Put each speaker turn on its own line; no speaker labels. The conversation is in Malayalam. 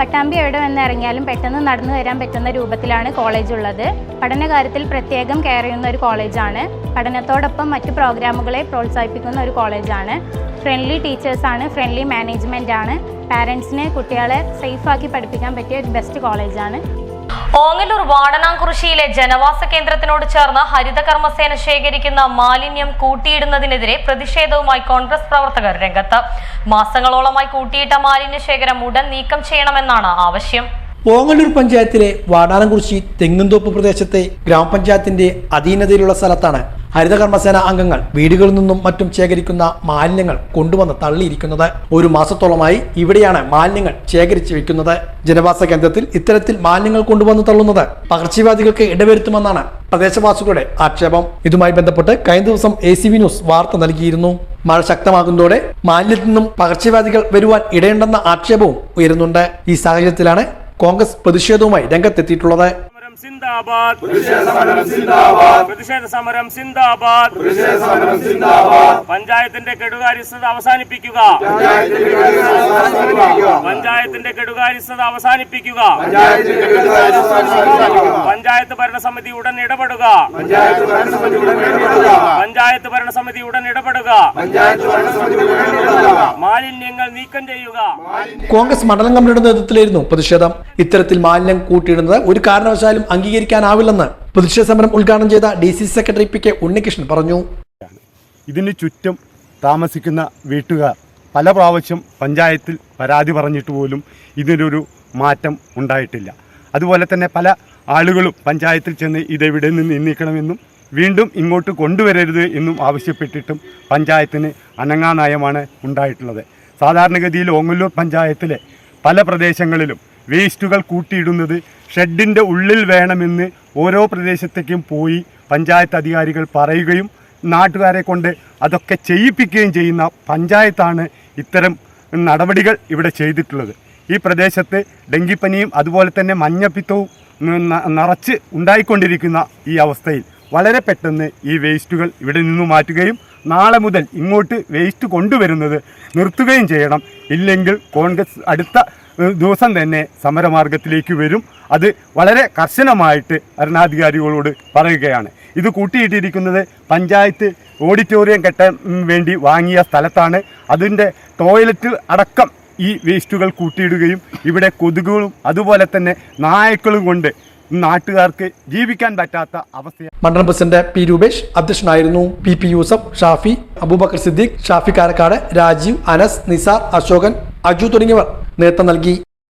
പട്ടാമ്പി എവിടെ വന്ന് ഇറങ്ങിയാലും പെട്ടെന്ന് നടന്നു വരാൻ പറ്റുന്ന രൂപത്തിലാണ് കോളേജ് ഉള്ളത്. പഠനകാര്യത്തിൽ പ്രത്യേകം കെയർ ചെയ്യുന്ന ഒരു കോളേജാണ് പഠനത്തോടൊപ്പം മറ്റ് പ്രോഗ്രാമുകളെ പ്രോത്സാഹിപ്പിക്കുന്ന ഒരു കോളേജാണ് ഫ്രണ്ട്ലി ടീച്ചേഴ്സാണ് ഫ്രണ്ട്ലി മാനേജ്മെന്റ് ആണ്. പാരൻസിനെ കുട്ടികളെ സേഫാക്കി പഠിപ്പിക്കാൻ പറ്റിയ ഒരു ബെസ്റ്റ് കോളേജാണ്
ഓങ്ങല്ലൂർ വാടനാംകുറിശിയിലെ ജനവാസ കേന്ദ്രത്തിനോട് ചേർന്ന് ഹരിതകർമ്മസേന ശേഖരിക്കുന്ന മാലിന്യം കൂട്ടിയിടുന്നതിനെതിരെ പ്രതിഷേധവുമായി കോൺഗ്രസ് പ്രവർത്തകർ രംഗത്ത്. മാസങ്ങളോളമായി കൂട്ടിയിട്ട മാലിന്യ ശേഖരം ഉടൻ നീക്കം ചെയ്യണമെന്നാണ് ആവശ്യം.
ഓങ്ങല്ലൂർ പഞ്ചായത്തിലെ വാടാനംകുറിശി തെങ്ങുംതോപ്പ് പ്രദേശത്തെ ഗ്രാമപഞ്ചായത്തിന്റെ അധീനതയിലുള്ള സ്ഥലത്താണ് ഹരിതകർമ്മസേന അംഗങ്ങൾ വീടുകളിൽ നിന്നും മറ്റും ശേഖരിക്കുന്ന മാലിന്യങ്ങൾ കൊണ്ടുവന്ന് തള്ളിയിരിക്കുന്നത്. ഒരു മാസത്തോളമായി ഇവിടെയാണ് മാലിന്യങ്ങൾ ശേഖരിച്ചു വെക്കുന്നത്. ജനവാസ കേന്ദ്രത്തിൽ ഇത്തരത്തിൽ മാലിന്യങ്ങൾ കൊണ്ടുവന്ന് തള്ളുന്നത് പകർച്ചവ്യാധികൾക്ക് ഇടവരുത്തുമെന്നാണ് പ്രദേശവാസികളുടെ ആക്ഷേപം. ഇതുമായി ബന്ധപ്പെട്ട് കഴിഞ്ഞ ദിവസം എ ന്യൂസ് വാർത്ത നൽകിയിരുന്നു. മഴ ശക്തമാകുന്നതോടെ മാലിന്യത്തിൽ നിന്നും പകർച്ചവ്യാധികൾ വരുവാൻ ഇടയുണ്ടെന്ന ആക്ഷേപവും ഉയരുന്നുണ്ട്. ഈ സാഹചര്യത്തിലാണ് കോൺഗ്രസ് പ്രതിഷേധവുമായി രംഗത്തെത്തിയിട്ടുള്ളത്.
സമരം സിന്ദാബാദ്. പ്രതിഷേധ സമരം സിന്ദാബാദ്. പഞ്ചായത്തിന്റെ കെടുകാര്യസ്ഥത അവസാനിപ്പിക്കുക. പഞ്ചായത്തിന്റെ കെടുകാര്യസ്ഥത അവസാനിപ്പിക്കുക. പഞ്ചായത്ത് ഭരണസമിതി ഉടൻ ഇടപെടുക. പഞ്ചായത്ത് ഭരണസമിതി ഉടൻ ഇടപെടുക. മാലിന്യങ്ങൾ നീക്കം ചെയ്യുക.
കോൺഗ്രസ് മണ്ഡലം കമ്മിറ്റിയുടെ നേതൃത്വത്തിലായിരുന്നു പ്രതിഷേധം. ഇത്തരത്തിൽ മാലിന്യം കൂട്ടിയിടുന്നത് ഒരു കാരണവശാലും അംഗീകരിക്കാനാവില്ലെന്ന് പ്രതിഷേധ സമരം ഉദ്ഘാടനം ചെയ്ത D C secretary P K Unnikrishnan പറഞ്ഞു.
ഇതിന് ചുറ്റും താമസിക്കുന്ന വീട്ടുകാർ പല പ്രാവശ്യം പഞ്ചായത്തിൽ പരാതി പറഞ്ഞിട്ട് പോലും ഇതിനൊരു മാറ്റം ഉണ്ടായിട്ടില്ല. അതുപോലെ തന്നെ പല ആളുകളും പഞ്ചായത്തിൽ ചെന്ന് ഇതെവിടെ നിന്ന് നീക്കണമെന്നും വീണ്ടും ഇങ്ങോട്ട് കൊണ്ടുവരരുത് എന്നും ആവശ്യപ്പെട്ടിട്ടും പഞ്ചായത്തിന് അനങ്ങാ നയമാണ് ഉണ്ടായിട്ടുള്ളത്. സാധാരണഗതിയിൽ ഓങ്ങല്ലൂർ പഞ്ചായത്തിലെ പല പ്രദേശങ്ങളിലും വേസ്റ്റുകൾ കൂട്ടിയിടുന്നത് ഷെഡിന്റെ ഉള്ളിൽ വേണമെന്ന് ഓരോ പ്രദേശത്തേക്കും പോയി പഞ്ചായത്ത് അധികാരികൾ പറയുകയും നാട്ടുകാരെ കൊണ്ട് അതൊക്കെ ചെയ്യിപ്പിക്കുകയും ചെയ്യുന്ന പഞ്ചായത്താണ് ഇത്തരം നടപടികൾ ഇവിടെ ചെയ്തിട്ടുള്ളത്. ഈ പ്രദേശത്ത് ഡെങ്കിപ്പനിയും അതുപോലെ തന്നെ മഞ്ഞപ്പിത്തവും നിറച്ച് ഉണ്ടായിക്കൊണ്ടിരിക്കുന്ന ഈ അവസ്ഥയിൽ വളരെ പെട്ടെന്ന് ഈ വേസ്റ്റുകൾ ഇവിടെ നിന്ന് മാറ്റുകയും നാളെ മുതൽ ഇങ്ങോട്ട് വേസ്റ്റ് കൊണ്ടുവരുന്നത് നിർത്തുകയും ചെയ്യണം. ഇല്ലെങ്കിൽ കോൺഗ്രസ് അടുത്ത ദിവസം തന്നെ സമരമാർഗത്തിലേക്ക് വരും. അത് വളരെ കർശനമായിട്ട് ഭരണാധികാരികളോട് പറയുകയാണ്. ഇത് കൂട്ടിയിട്ടിരിക്കുന്നത് പഞ്ചായത്ത് ഓഡിറ്റോറിയം കെട്ടാൻ വേണ്ടി വാങ്ങിയ സ്ഥലത്താണ്. അതിന്റെ ടോയ്ലറ്റ് അടക്കം ഈ വേസ്റ്റുകൾ കൂട്ടിയിടുകയും ഇവിടെ കൊതുകുകളും അതുപോലെ തന്നെ നായ്ക്കളും കൊണ്ട് നാട്ടുകാർക്ക് ജീവിക്കാൻ പറ്റാത്ത അവസ്ഥ
മണ്ഡലം പ്രസിഡന്റ് പി രൂപേഷ് അധ്യക്ഷനായിരുന്നു. പി പി യൂസഫ് ഷാഫി അബൂബക്കർ സിദ്ദീഖ് ഷാഫി കാരക്കാട് രാജീവ് അനസ് നിസാർ അശോകൻ അജു തുടങ്ങിയവർ. നേതൃത്വം നൽകി